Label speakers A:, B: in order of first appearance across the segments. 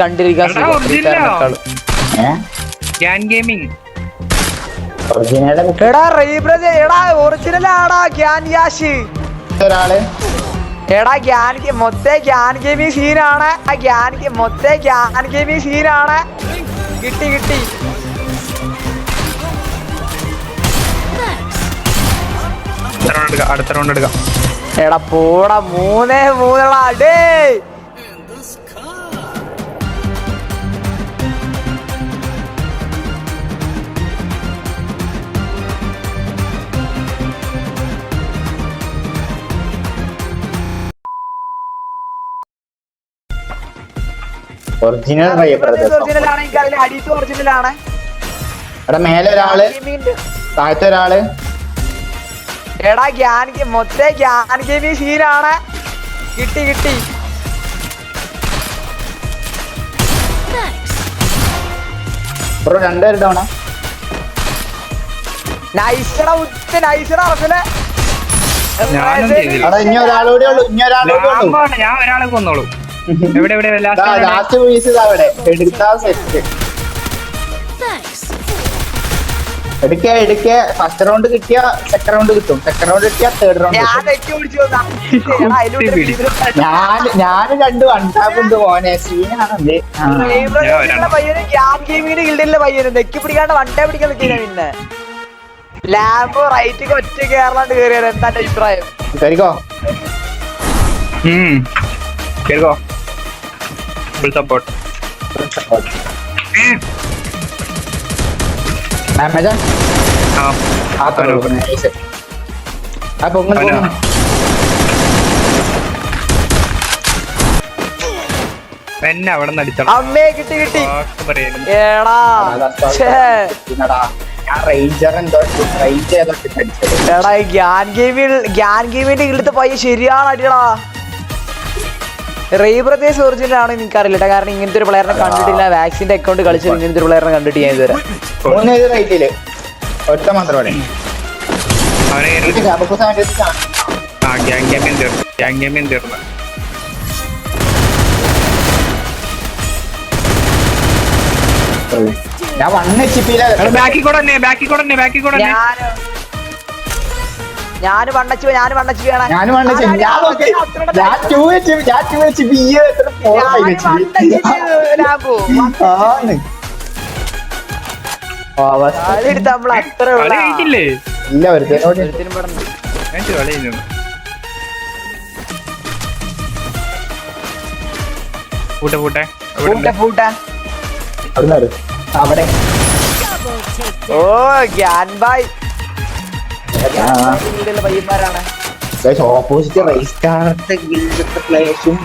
A: കണ്ടിരിക്കാൻ
B: എടാ,
A: റീബ്രജ് എടാ ഒറിജിനൽ ആടാ ഗ്യാൻ യാഷ്
C: ഒരാൾ.
A: എടാ ഗ്യാൻ മൊത്തേ ഗ്യാൻ ഗെയിമിംഗ് സീനാണ് ആ ഗ്യാൻ മൊത്തേ ഗ്യാൻ ഗെയിമിംഗ് സീനാണ് കിട്ടി കിട്ടി.
B: അടുത്ത റൗണ്ട് എടുക്കാം അടുത്ത റൗണ്ട് എടുക്കാം.
A: എടാ പോടാ മൂന്നേ മൂന്നടാ ഡേ
C: ഒറിജിനൽ
A: ഒറിജിനൽ ആണ് എനിക്കറിയില്ല അടിയത്ത് ഒറിജിനൽ ആണ്.
C: എടാ മേലെ ഒരാൾ. താഴത്തെ ഒരാൾ.
A: എടാ ഗ്യാൻ മൊത്തേ ഗ്യാൻ ഗെയിമിംഗ് സീനാണ് കിട്ടി കിട്ടി.
C: ബ്രോ രണ്ടുപേരും ഡൗണാ
A: നൈസറ ഉച്ച നൈസറ അറഫിൽ
B: ഞാനും
C: എടാ ഇനി ഒരാളൂടെ ഉള്ളു ഇനി ഒരാളൂടെ ഉള്ളു.
B: ഞാൻ ഒരാളെ കൊന്നോളൂ. എവിടെ എവിടെ ലാസ്റ്റ്
C: ലാസ്റ്റ് പീസ് അവിടെ എടുത്താ സെറ്റ് എടുക്ക എടുക്ക. ഫസ്റ്റ് റൗണ്ട് കിട്ടിയ സെക്കൻഡ് റൗണ്ട് കിട്ടും. സെക്കൻഡ് റൗണ്ട് കിട്ടിയ തേർഡ് റൗണ്ട്
A: ഞാൻ.
C: ഞാൻ രണ്ട് മോനെ. സീനാണല്ലേ
A: നെക്കി പിടിക്കാണ്ട് വണ്ടേ പിടിക്കാൻ നിൽക്കുന്ന പിന്നെ ലാബ് റൈറ്റ് ഒറ്റ കേരളാണ്ട് കയറിയത് എന്താ എന്റെ അഭിപ്രായം?
C: കേറിക്കോ
B: കേൾക്കോ ഫുൾ സപ്പോർട്ട്
C: ആമജോൺ
B: ആ.
C: ആ
B: അവനോ.
C: നൈസ് ആ പൊങ്ങൽ. പൊങ്ങൽ
B: എന്നെ അവിടെ നിന്ന് അടിച്ചോളാം
A: അമ്മേ കിട്ടി കിട്ടി. എടാ എടാ ഗ്യാൻ ഗെയിമിൽ ഗ്യാൻ ഗെയിമിന്റെ ഗിൽഡത്തെ പയ്യ ശരിയാണ് അടിയടാ റീ പ്രദേശ് ഒറിജിനൽ ആണ് എനിക്കറിയില്ല. കാരണം ഇങ്ങനത്തെ ഒരു പ്ലെയറിനെ കണ്ടിട്ടില്ല. വാക്സിന്റെ അക്കൗണ്ട് കളിച്ചത് ഇങ്ങനത്തെ ഒരു പ്ലെയറിനെ കണ്ടിട്ട് ഞാൻ ഇതുവരെ.
C: മൂന്ന് റേറ്റിൽ ഒറ്റ ഞാൻ വൺ എച്ച് പിയിലാണ്
B: ബാക്കി കൂടെ ബാക്കി കൂടെ ബാക്കി കൂടെ
A: ഞാൻ വണ്ണച്ചു ഞാൻ വണ്ണച്ചു വേണേ
C: ഞാനും വൺ എച്ച് ഞാൻ നോക്കി. ഞാൻ ടു എച്ച് ഞാൻ ടു എച്ച് പി എത്ര ഫോർ ഫൈവ് എച്ച് ആണ് അവസ്ഥ.
A: എടുത്ത് നമ്മൾ അത്ര
C: ഇല്ല ഒരുത്തനോട്
B: ഞാൻ കളി കഴിഞ്ഞു. പൂട്ടെ പൂട്ടെ. അവിടെ
A: ഫൂട്ട
C: അവിടുന്ന് വരും.
A: ഓ ഗ്യാൻ വീടുള്ള പയ്യന്മാരാണ്
C: ഓപ്പോസിറ്റ് റേസ് കാർത്തെ ഗിൽഡത്തെ പ്ലേയേഴ്സും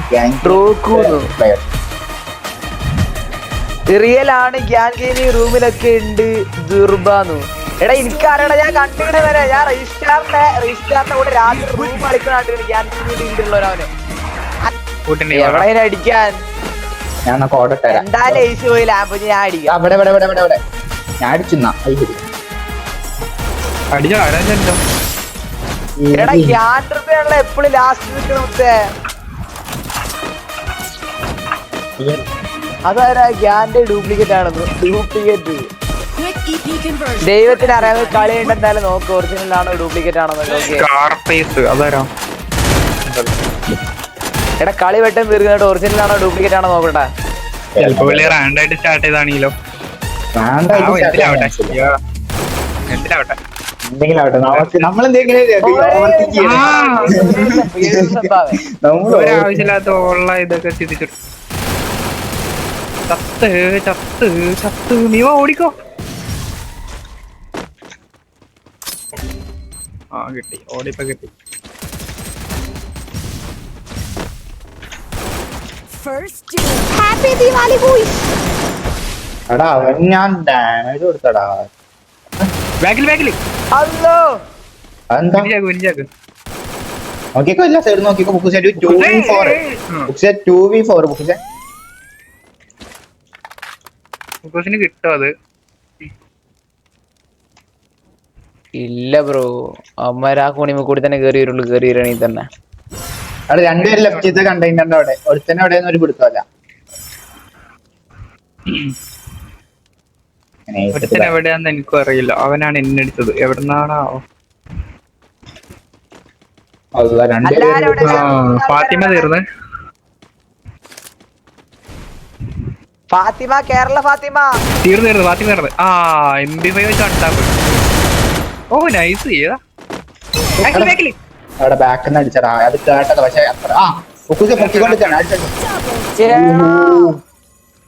A: റിയൽ ആണ് ഗ്യാൻ റൂമിലൊക്കെ ഉണ്ട്. ദുർബാന്നു. എടാ എനിക്കറിയടാ ഞാൻ കണ്ടിട്ട് വരെ ഞാൻ റെജിസ്റ്റാറിന്റെ രജിസ്റ്റാറിന്റെ കൂടെ രാത്രി റൂം ഗ്യാൻ ഗെയിമിംഗ് ഉള്ളവരവന്. എവിടെ അടിക്കാൻ?
C: ഞാൻ കോടട്ടെ
A: എന്തായാലും ഏസി പോയി ലാമ്പ് ഞാൻ അടിക്കാം.
C: അവിടെ ഇവിടെ ഇവിടെ ഇവിടെ ഇവിടെ ഞാൻ അടിച്ചുന്നാ
A: എടാ എപ്പോഴും ലാസ്റ്റ് നിൽക്കണത്തെ അതാരാ ഗ്യാന്റെ ഡ്യൂപ്ലിക്കേറ്റ് ഡ്യൂപ്ലിക്കേറ്റ്. ദൈവത്തിന് അറിയാതെ കളി ഉണ്ടെന്നാലും നോക്ക്. ഒറിജിനൽ ആണോ ഡ്യൂപ്ലിക്കേറ്റ് ആണോ എടാ കളി വെട്ടം തീർക്കുന്നോ ഒറിജിനൽ ആണോ ഡ്യൂപ്ലിക്കേറ്റ് ആണോ നോക്കട്ടെ
B: ചിലപ്പോ വലിയ റാൻഡായിട്ട് സ്റ്റാർട്ട് ചെയ്താണെങ്കിലോ എന്തിനാവട്ടെ? എന്തിനാവട്ടെ?
C: എന്തെങ്കിലും ആവട്ടെ. നമ്മൾ
B: ഒരാവശ്യമില്ലാത്ത ഉള്ള ഇതൊക്കെ ചിന്തിച്ചു ചത്ത് ചത്ത് ചത്ത് നീ ഓടിക്കോ ആ കിട്ടി ഓടിപ്പോ കിട്ടി.
D: Happy Diwali, boys!
C: എടാ അവൻ ഞാൻ ഡാമേജ് കൊടുത്തടാ
B: ബാക്കിൽ ബാക്കിൽ
A: അല്ലോ
B: വിനിജാക്ക്
C: നോക്കിക്കോ എല്ലാ സൈഡ് നോക്കിക്കോ. Book set two V four book set two V four book set
B: മുക്കോസിന് കിട്ടും അത്?
A: ഇല്ല ബ്രോ. അമ്മ ആ കോണിമ കൂടി തന്നെ കേറി വരുള്ളൂ കേറി വരണെങ്കിൽ തന്നെ.
C: അവിടെ രണ്ടുപേര് ലെഫ്റ്റ് ചെയ്ത കണ്ടെയ്നറിന്റെ അവിടെ. ഒരുത്തന്നെ അവിടെ ഒരു പിടുത്തമല്ല
B: ഒരുത്തൻ എവിടെയാന്ന് എനിക്കും അറിയില്ല. അവനാണ് എന്നെ എടുത്തത്. എവിടുന്നാണോ? ഫാത്തിമ തീർന്ന്.
A: ഫാത്തിമ കേരള ഫാത്തിമ.
B: തീർന്നു തീർന്ന് ഫാത്തിമ തീർന്ന്. ആ എം ബി ഫൈവ് വെച്ച് ഓ നൈസ് ചെയ്താ
C: അവിടെ ബാക്കിൽ നിന്ന് അടിച്ചടാ. അത് കേട്ടത്. പക്ഷെ അത്ര ആ പൊക്കിക്കൊണ്ടിരിക്കാണ് അടിച്ചോ.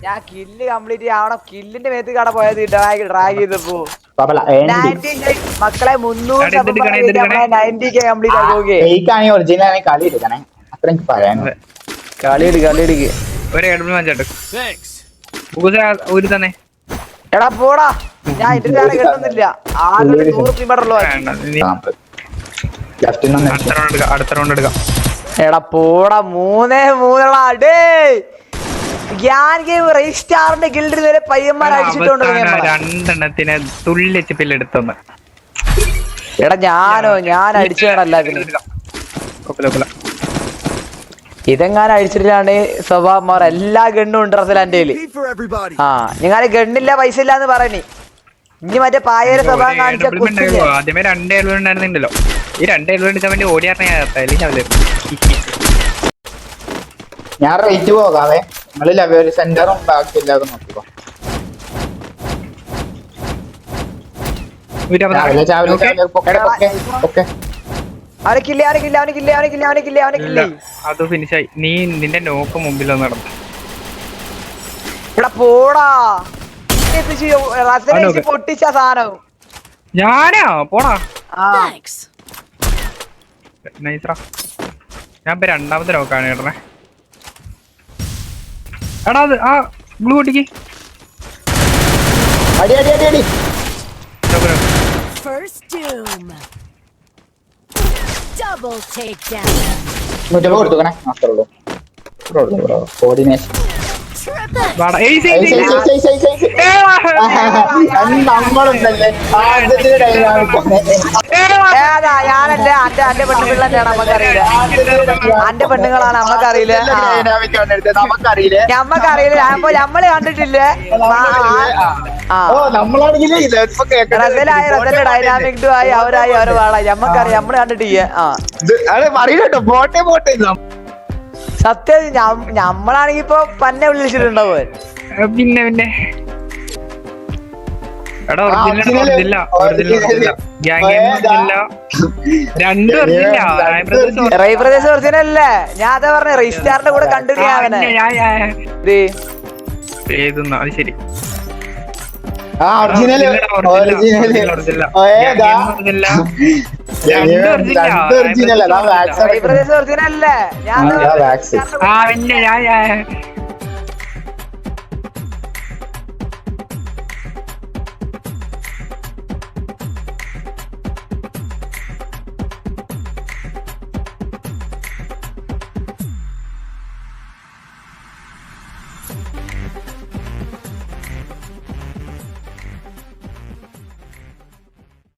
A: ഞാൻ കില്ല് കംപ്ലീറ്റ് ആവണം കില്ലിന്റെ മേത്ത് കട പോയത് ഡ്രാഗ് ഡ്രാഗ് ചെയ്തപ്പോ മക്കളെ മുന്നൂറ്. നയന്റി കെ കംപ്ലീറ്റ് ആക്കുകയെ
C: ഒറിജിനൽ കളി എടുക്കണേ. അത്ര എനിക്ക് പറയാനുള്ളൂ.
A: കളി എടുക്ക കളി എടുക്ക.
B: ഒരു എഡ്മിൻ വാങ്ങിച്ചോട്ട്. ഒരു തന്നെ.
A: എടാ പോടാ. ഞാൻ ഇതിന്റെ നേരെ കിട്ടുന്നില്ല ആകെ നൂറ് പിമ്പറുള്ളൂ
B: അടുത്ത റൗണ്ട് എടുക്കാം
A: എടാ പോടാ. മൂന്നേ മൂന്നടാ ഡേ ഞാൻ ഗെയിം റീസ്റ്റാറിന്റെ ഗിൽഡിൽ വരെ പയ്യന്മാർ അടിച്ചിട്ടുണ്ട്
B: രണ്ടെണ്ണത്തിന് തുള്ളി പില്ലെടുത്തൊന്ന്
A: എടാ ഞാനോ ഞാൻ
B: അടിച്ചതല്ല.
A: ഇതെങ്ങാനും അഴിച്ചിട്ടാണ് സ്വഭാവം എല്ലാ ഗണ്ണും ഉണ്ട് റസൽ എന്റെ ആ നിങ്ങൾ ഗണ്ണില്ല പൈസ ഇല്ല എന്ന് പറയണി. ഇനി മറ്റേ പായര സ്വഭാവം കാണിച്ച
B: ആദ്യമേ രണ്ട് എഴുപത് ഉണ്ടായിരുന്നുണ്ടല്ലോ. ഈ രണ്ട് എഴുപത് എടുക്കാൻ വേണ്ടി ഓടിയാറിനെ ഞാൻ
C: ഞാൻ റേറ്റ് പോകാവേ. നമ്മൾ ലെവൽ സെന്ററും നോക്കിക്കോ.
A: അവനെ
B: ഇല്ല
A: കില്ലേ
B: അത് ഫിനിഷായി നീ നിന്റെ നോക്ക് മുമ്പിൽ നടന്നു
A: പോടാ. പൊട്ടിച്ച സാധനം.
B: ഞാനാ? പോടാ. നൈസ്രാ ഞാൻ ഇപ്പൊ രണ്ടാമത്തെ നോക്കാണ് കേട്ടണേ എടാ അത് ആ ഗ്ലൂ പൊട്ടിക്ക്.
C: അടി അടി അടി അടി. ഡബിൾ ടേക്ക് ഡൗൺ ഉള്ളൂ. ബ്രോ കോർഡിനേഷൻ
A: ഏതാ ഞാനല്ലേ അന്റെ അന്റെ പെണ്ണുപിള്ളേരാണ് നമുക്കറിയില്ല അന്റെ പെണ്ണുങ്ങളാണ് നമുക്കറിയില്ല
C: നമുക്കറിയില്ല
A: ഞമ്മക്കറിയില്ല അപ്പൊ നമ്മൾ കണ്ടിട്ടില്ലേ റസലായി റസൽ ഡൈനാമിക് ആയി അവരായി അവർ വാളായി ഞമ്മക്കറിയാം നമ്മൾ കണ്ടിട്ടില്ല ആ
C: പറയട്ടോ പോട്ടെ പോട്ടെ
A: സത്യം നമ്മളാണെങ്കി ഞമ്മളാണെങ്കി ഇപ്പൊ പന്നെ വിളിച്ചിട്ടുണ്ടാവും
B: പിന്നെ പിന്നെ. എടാ ഒറിജിനൽ. Original gang? രണ്ട് ഒറിജിനൽ
C: രണ്ട് original.
A: റൈ പ്രദേശ് ഒറിജിനൽ അല്ലേ ഞാൻ അതാ പറഞ്ഞ റീസ്റ്റാറിന്റെ കൂടെ കണ്ടിട്ടില്ല ഞാൻ ഇത്.
B: ഏതെന്നാ അത് ശരി.
C: റൈ ഒറിജിനൽ ഒറിജിനൽ
A: അല്ലേ ഞാൻ അതാ
C: ആ,
B: ആ പിന്നെ ഞാൻ-